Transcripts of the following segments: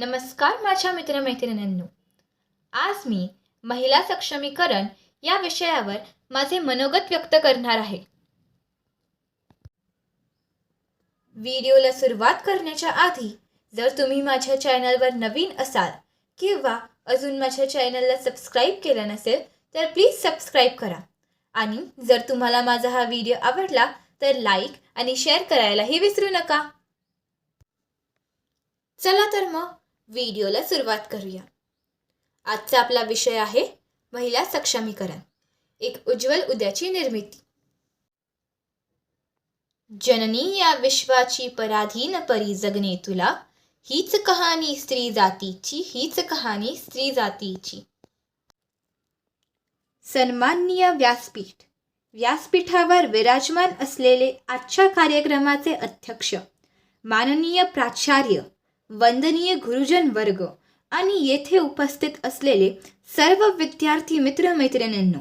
नमस्कार माझ्या मित्रमैत्रिणींनो. आज मी महिला सक्षमीकरण या विषयावर माझे मनोगत व्यक्त करणार आहे. व्हिडिओला सुरुवात करण्याच्या आधी जर तुम्ही माझ्या चॅनलवर नवीन असाल किंवा अजून माझ्या चॅनलला सबस्क्राईब केलं नसेल तर प्लीज सबस्क्राईब करा. आणि जर तुम्हाला माझा हा व्हिडिओ आवडला तर लाईक आणि शेअर करायलाही विसरू नका. चला तर मग व्हिडिओला सुरुवात करूया. आजचा आपला विषय आहे महिला सक्षमीकरण एक उज्ज्वल उद्याची निर्मिती. जननी या विश्वाची पराधीन परी जगणे तुला हीच कहाणी स्त्री जातीची हीच कहाणी स्त्री जातीची. सन्माननीय व्यासपीठ व्यासपीठावर विराजमान असलेले आजच्या कार्यक्रमाचे अध्यक्ष माननीय प्राचार्य वंदनीय गुरुजन वर्ग आणि येथे उपस्थित असलेले सर्व विद्यार्थी मित्रमैत्रिणींनो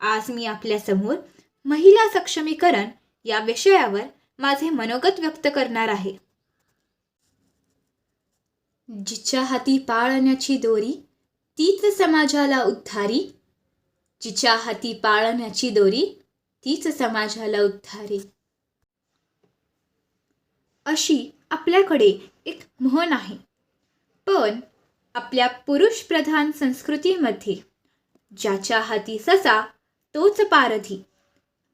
आज मी आपल्यासमोर महिला सक्षमीकरण या विषयावर माझे मनोगत व्यक्त करणार आहे. जिच्या हाती पाळण्याची दोरी तीच समाजाला उद्धारी. जिच्या हाती पाळण्याची दोरी तीच समाजाला उद्धारी. अशी आपल्याकडे एक म्हण आहे. पण आपल्या पुरुषप्रधान संस्कृतीमध्ये ज्याच्या हाती ससा तोच पारधी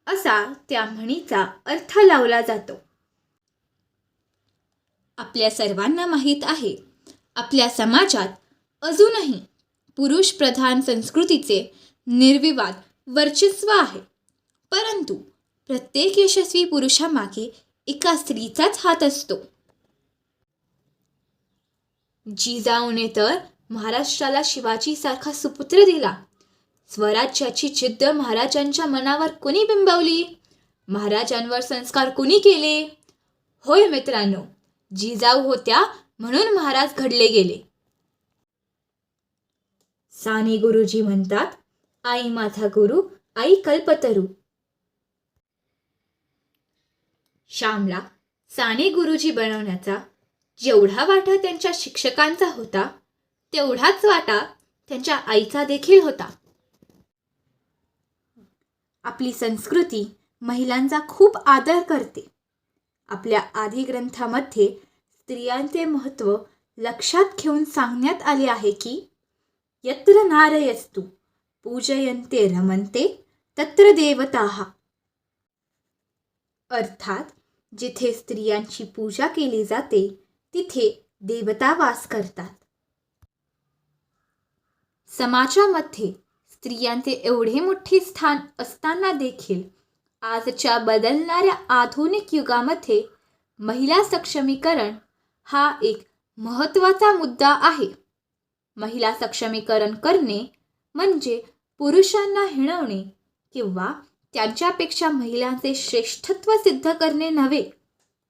असा त्या म्हणीचा अर्थ लावला जातो. आपल्या सर्वांना माहीत आहे आपल्या समाजात अजूनही पुरुषप्रधान संस्कृतीचे निर्विवाद वर्चस्व आहे. परंतु प्रत्येक यशस्वी पुरुषामागे एका स्त्रीचाच हात असतो. जिजाऊने तर महाराष्ट्राला शिवाजीसारखा सुपुत्र दिला. स्वराज्याची जिद्द महाराजांच्या मनावर कुणी बिंबवली? महाराजांवर संस्कार कुणी केले? होय मित्रांनो जिजाऊ होत्या म्हणून महाराज घडले गेले. साने गुरुजी म्हणतात आई माझा गुरु आई कल्पतरू. श्यामला साने गुरुजी बनवण्याचा जेवढा वाटा त्यांच्या शिक्षकांचा होता तेवढाच वाटा त्यांच्या आईचा देखील होता. आपली संस्कृती महिलांचा खूप आदर करते. आपल्या आधी ग्रंथामध्ये स्त्रियांचे महत्त्व लक्षात घेऊन सांगण्यात आले आहे की यत्र नारयस्तु पूजयन्ते रमंते तत्र देवताः. अर्थात जिथे स्त्रियांची पूजा केली जाते तिथे देवता वास करतात. समाजामध्ये स्त्रियांचे एवढे मोठे स्थान असताना देखील आजच्या बदलणाऱ्या आधुनिक युगामध्ये महिला सक्षमीकरण हा एक महत्त्वाचा मुद्दा आहे. महिला सक्षमीकरण करणे म्हणजे पुरुषांना हिणवणे किंवा त्यांच्यापेक्षा महिलांचे श्रेष्ठत्व सिद्ध करणे नव्हे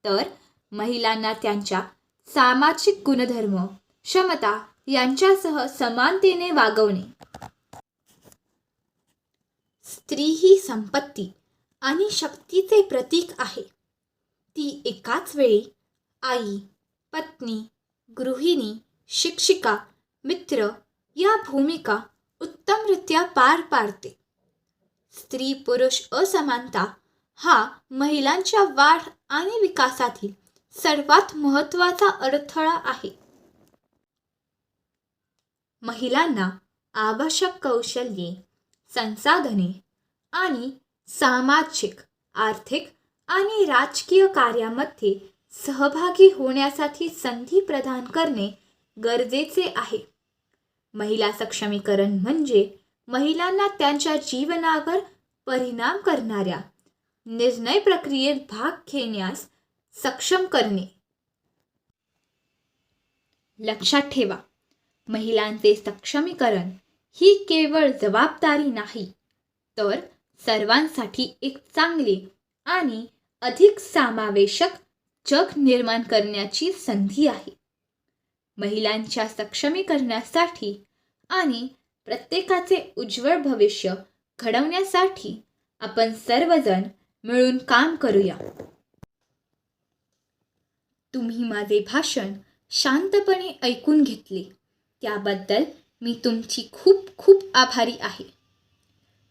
तर महिलांना त्यांच्या सामाजिक गुणधर्म क्षमता यांच्यासह समानतेने वागवणे. स्त्री ही संपत्ती आणि शक्तीचे प्रतीक आहे. ती एकाच वेळी आई पत्नी गृहिणी शिक्षिका मित्र या भूमिका उत्तमरित्या पार पाडते. स्त्री पुरुष असमानता हा महिलांच्या वाढ आणि विकासातील सर्वात महत्त्वाचा अडथळा आहे. महिलांना आवश्यक कौशल्ये संसाधने आणि सामाजिक आर्थिक आणि राजकीय कार्यामध्ये सहभागी होण्यासाठी संधी प्रदान करणे गरजेचे आहे. महिला सक्षमीकरण म्हणजे महिलांना त्यांच्या जीवनावर परिणाम करणाऱ्या निर्णय प्रक्रियेत भाग घेण्यास सक्षम करणे. लक्षात ठेवा महिलांचे सक्षमीकरण ही केवळ जबाबदारी नाही तर सर्वांसाठी एक चांगले आणि अधिक समावेशक जग निर्माण करण्याची संधी आहे. महिलांच्या सक्षमीकरणासाठी आणि प्रत्येकाचे उज्ज्वल भविष्य घडवण्यासाठी आपण सर्वजण मिळून काम करूया. तुम्ही माझे भाषण शांतपणे ऐकून घेतले. त्याबद्दल मी तुमची खूप खूप आभारी आहे.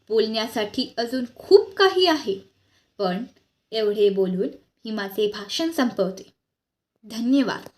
बोलण्यासाठी अजून खूप काही आहे पण एवढे बोलून मी माझे भाषण संपवते. धन्यवाद.